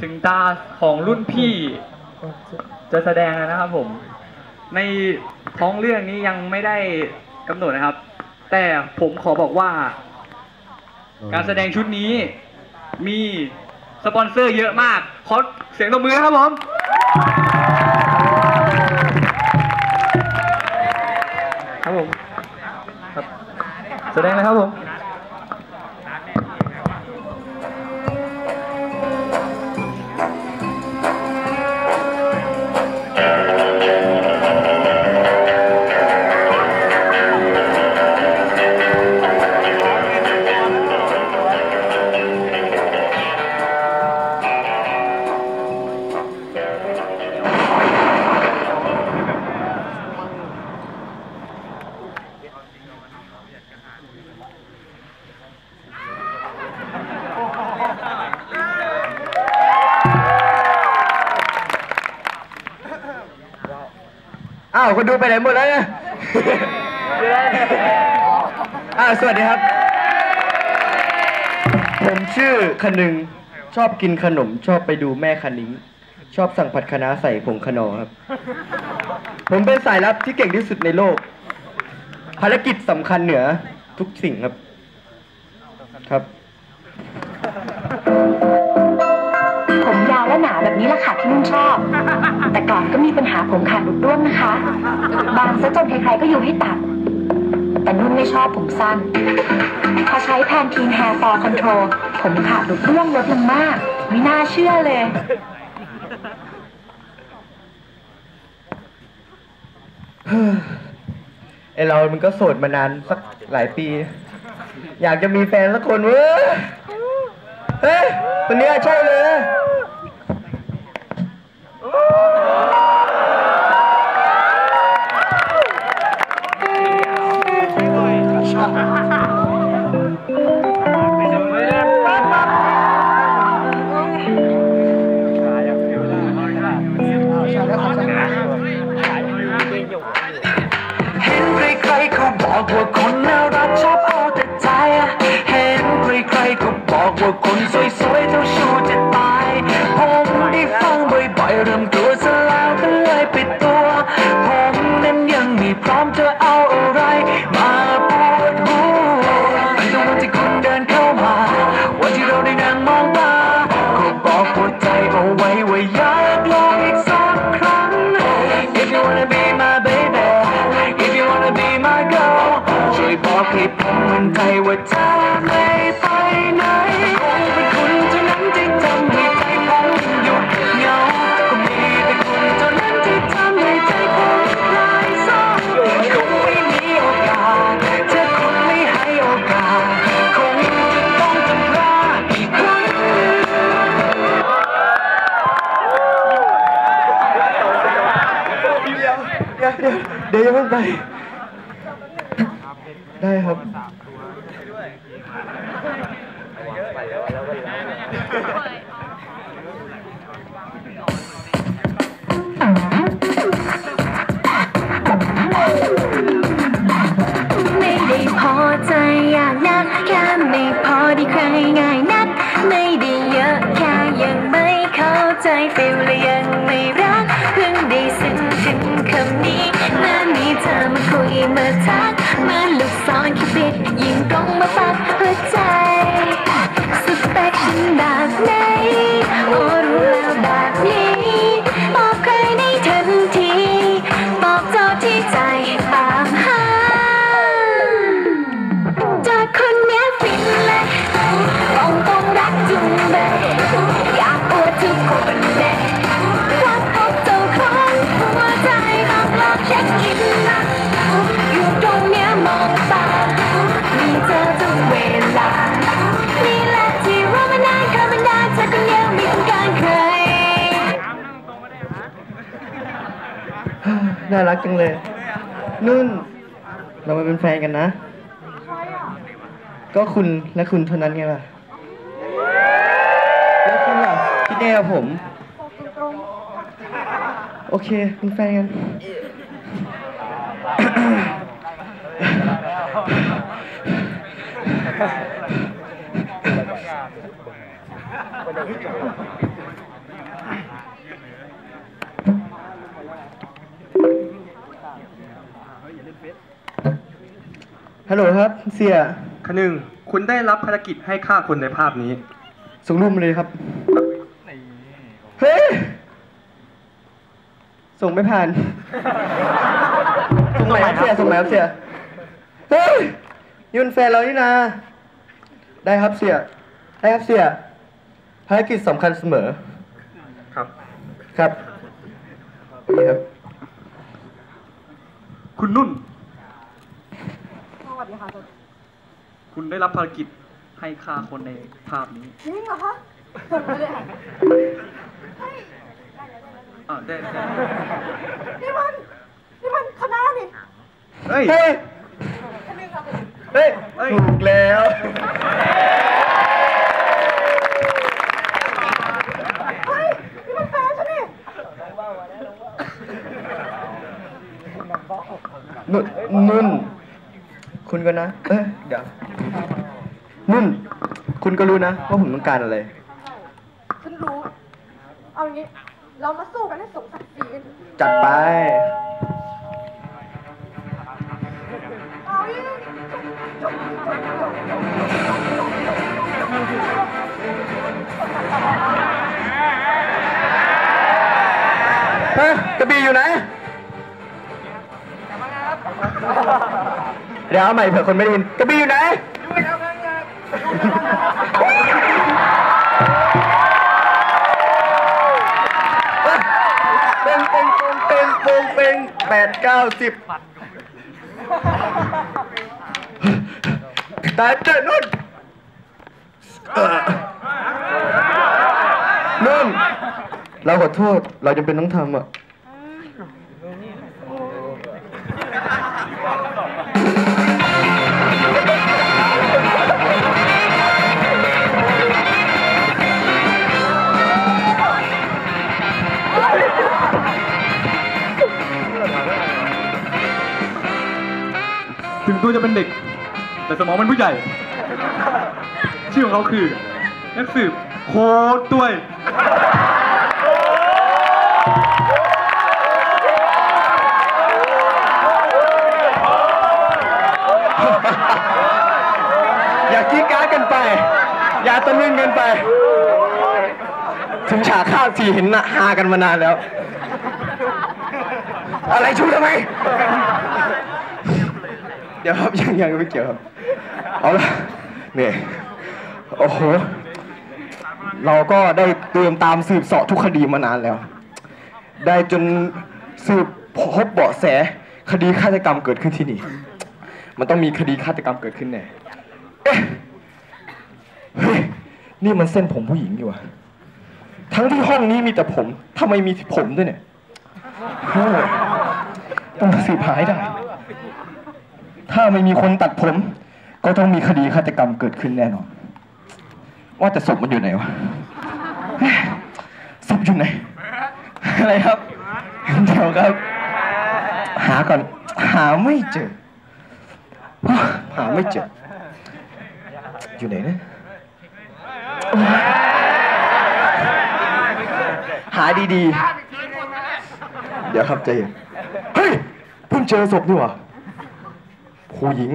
ถึงตาของรุ่นพี่จะแสดงนะครับผม ในท้องเรื่องนี้ยังไม่ได้กำหนดนะครับ แต่ผมขอบอกว่า การแสดงชุดนี้มีสปอนเซอร์เยอะมาก ขอเสียงตบมือนะครับผมครับผม แสดงเลยครับผม อ้าวคนดูไปไหนหมดแล้วเนี่ยอ้าวสวัสดีครับ ผมชื่อคนึง ชอบกินขนม ชอบไปดูแม่คณิ้งชอบสั่งผัดคะน้าใส่ผงขนอครับ ผมเป็นสายลับที่เก่งที่สุดในโลก ภารกิจสำคัญเหนือทุกสิ่งครับ ครับ ผมยาวและหนาแบบนี้แหละค่ะที่นุ่นชอบ แต่ก่อนก็มีปัญหาผมขาดหลุดร่วงนะคะ บางซะจนใครๆก็อยู่ให้ตัด แต่นุ่นไม่ชอบผมสั้น พอใช้แพนทีนแฮร์ฟอร์คอนโทรลผมขาดหลุดร่วงลดลงมาก ไม่น่าเชื่อเลยไอ เรามันก็โสดมานานสักหลายปี อยากจะมีแฟนสักคนเว้ย เฮ้ยคนเนี้ยใช่เลย วันที่ เดี๋ยวยวอย่าเพิ่งไป ได้ครับ ไม่ได้พอใจอยางนักแค่ไม่พอที่ใครง่ายนัก ไม่ได้เยอะแค่ยังไม่เข้าใจฟิลและยัง มาทักเมื่อนลูกศรคิดผิดยิงตรงมาปักหัวใจ สเปคฉันแบบไหน น่ารักจังเลย นุ่น เรามาเป็นแฟนกันนะ ก็คุณและคุณเท่านั้นไงล่ะ แล้วคุณล่ะคิดแน่กับผม โอเค เป็นแฟนกันค ฮัลโหลครับ เสียขนึงคุณได้รับภารกิจให้ฆ่าคนในภาพนี้ ส่งรูปมาเลยครับ เฮ้ย ส่งไม่ผ่าน ส่งไหนครับเสียส่งไหนครับเสีย เฮ้ยนี่มันแฟนเรานี่นา ได้ครับเสีย ได้ครับเสีย ภารกิจสำคัญเสมอ ครับ ครับนี่ครับ คุณนุ่นคุณได้รับภารกิจให้ฆ่าคนในภาพนี้จริงเหรอคะไม่ได้อ่านอ่าได้ได้นี่มันนี่มันคณะนี่เฮ้ย เฮ้ย เฮ้ยเฮ้ยถูกแล้ว เฮ้ย นี่มันแฟนฉันนี่ นุ่นนุ่น คุณก็นะ เอ้ยเดี๋ยว นุ่น คุณก็รู้นะว่าผมต้องการอะไร ฉันรู้ เอาอย่างนี้ เรามาสู้กันให้สมศักดิ์ศรีกันจัดไป เอาอีกเฮ้ยกระบี่อยู่ไหน เดี๋ยวเอาใหม่เผื่อคนไม่ได้ยินกระบี่อยู่ไหนเป็น ปงเป็นแปดเก้าสิบตายเจอนุ่นเออนุ่น เราขอโทษ เราจำเป็นต้องทำอะ ถึงตัวจะเป็นเด็ก แต่สมองเป็นผู้ใหญ่ ชื่อของเขาคือนักสืบโคตรด้วย อย่ากี้การ์ดกันไป อย่าตะลึงกันไป ถึงฉากข้าวทีเห็นนะฮากันมานานแล้ว อะไรชูทำไม เดี๋ยวครับยังยังไม่เกี่ยวครับเอาละเนี่ยโอ้โหเราก็ได้เติมตามสืบเสาะทุกคดีมานานแล้ว ได้จนสืบพบเบาะแสคดีฆาตกรรมเกิดขึ้นที่นี่ มันต้องมีคดีฆาตกรรมเกิดขึ้นแน่เอ๊ะเฮ้ยนี่มันเส้นผมผู้หญิงอยู่วะทั้งที่ห้องนี้มีแต่ผมทำไมมีผมด้วยเนี่ยต้องสืบหาให้ได้ ถ้าไม่มีคนตัดผม ก็ต้องมีคดีฆาตกรรมเกิดขึ้นแน่นอน ว่าแต่ศพมันอยู่ไหนวะศพอยู่ไหน อะไรครับ เดี๋ยวครับ หาก่อน หาไม่เจอ หาไม่เจอ อยู่ไหนนะหาดีๆ เดี๋ยวครับใจเย็น เฮ้ยเพิ่งเจอศพนี่หว่า ผู้หญิง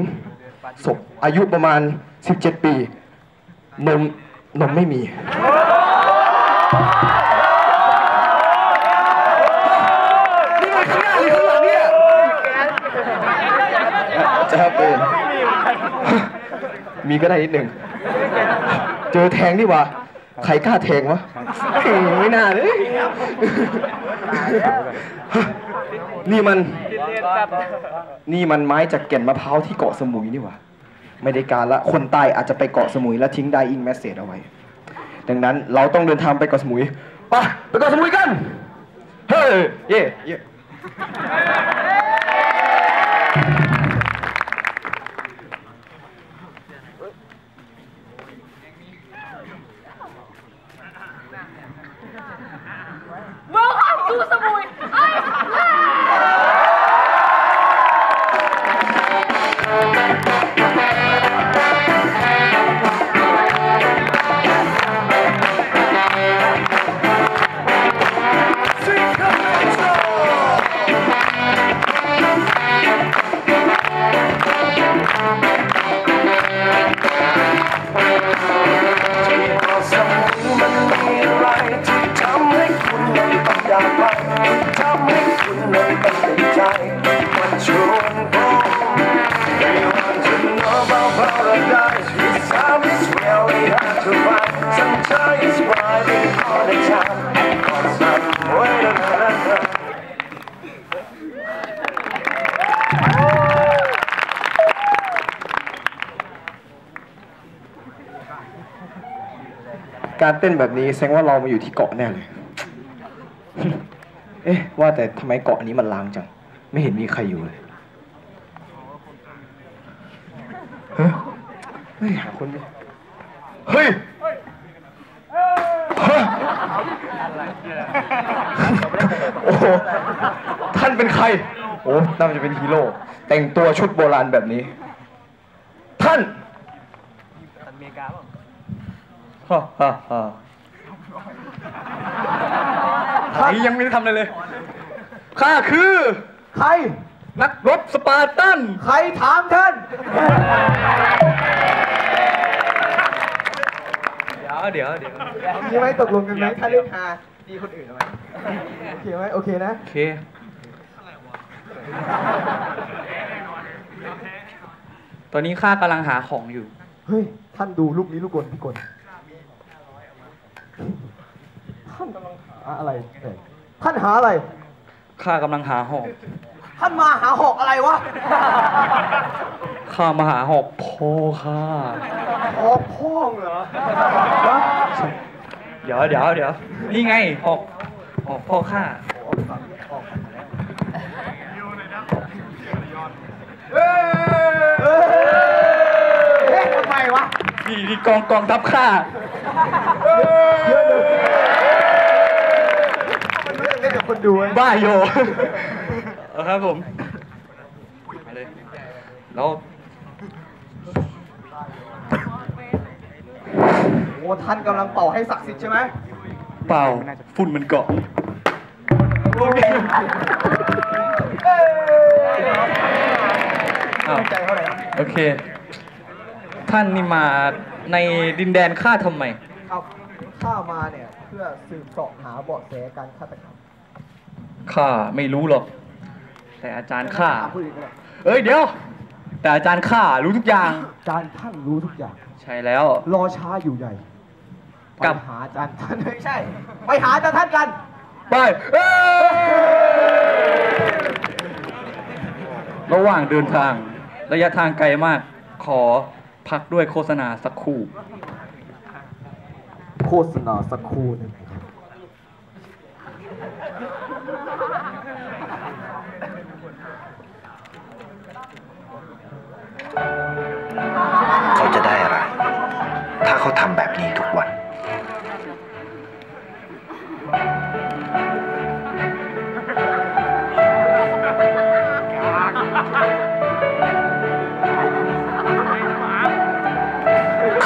ศพอายุประมาณ 17 ปี นม นมไม่มี นี่มันข้างหน้าหรือข้างหลังเนี่ยจะเป็นมีก็ได้นิดหนึ่ง เจอแทงดีกว่า ใครกล้าแทงวะ ไม่น่าเลย นี่มัน นี่มันไม้จากแก่นมะพร้าวที่เกาะสมุยนี่หว่าไม่ได้การละคนตายอาจจะไปเกาะสมุยแล้วทิ้งได้อิงแมสเซจเอาไว้ ดังนั้นเราต้องเดินทางไปเกาะสมุยปะไปเกาะสมุยกันเฮ้ยเย่เย่ การเต้นแบบนี้แสดงว่าเรามาอยู่ที่เกาะแน่เลย เอ๊ะ ว่าแต่ทำไมเกาะนี้มันล้างจัง ไม่เห็นมีใครอยู่เลยเฮ้ยหาคนดิเฮ้ย โอ้โหท่านเป็นใคร โอ้น่าจะเป็นฮีโร่ แต่งตัวชุดโบราณแบบนี้ ท่านอเมริกาป่ะฮ่าฮ่าฮ่าท่านยังไม่ได้ทำอะไรเลย ข้าคือ ใคร นักรบสปาร์ตัน ใครถามท่าน เดี๋ยวเดี๋ยวเดี๋ยว มีไหมตกลงกันไหมถ้าเล่นฮา ดีคนอื่นเอาไหมโอเคไหมโอเคนะ โอเคตอนนี้ข้ากำลังหาของอยู่ เฮ้ย ท่านดูลูกนี้ลูกกลพี่กลท่านกำลังหาอะไรเอ่ยท่านหาอะไร ข้ากำลังหาหอก ท่านมาหาหอกอะไรวะ ข้ามาหาหอกพ่อข้าหอกพ่องเหรอ วะ เดี๋ยวเดี๋ยวเดี๋ยวนี่ไงหอกหอกพ่อข้าเฮ้ยทำไมวะนี่นี่กองกองทัพข้ามันเรื่องเล่นกับคนดูไว้บ้าโยเอาครับผมมาเลยแล้ว อ้ท่านกำลังเป่าให้ศักดิ์สิทธิ์ใช่ไหมเปล่าฝุ่นมันเกาะอ้าวใจเท่าไหร่โอเค ท่านนี่มาในดินแดนข้าทำไมเอาข้ามาเนี่ยเพื่อสืบเสาะหาเบาะแสการฆาตกรรมข้าไม่รู้หรอก แต่อาจารย์ข้าถมผู้อื่นก็ได้เอ้ยเดี๋ยว แต่อาจารย์ข้ารู้ทุกอย่าง อาจารย์ท่านรู้ทุกอย่าง ใช่แล้ว รอช้าอยู่ใหญ่ไป กลับหาอาจารย์ท่านไม่ใช่ ไปหาอาจารย์ท่านกัน ไปเอ้ยระหว่างเดินทาง ระยะทางไกลมาก ขอพักด้วยโฆษณาสักครู่ โฆษณาสักครู่หนึ่ง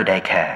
เพร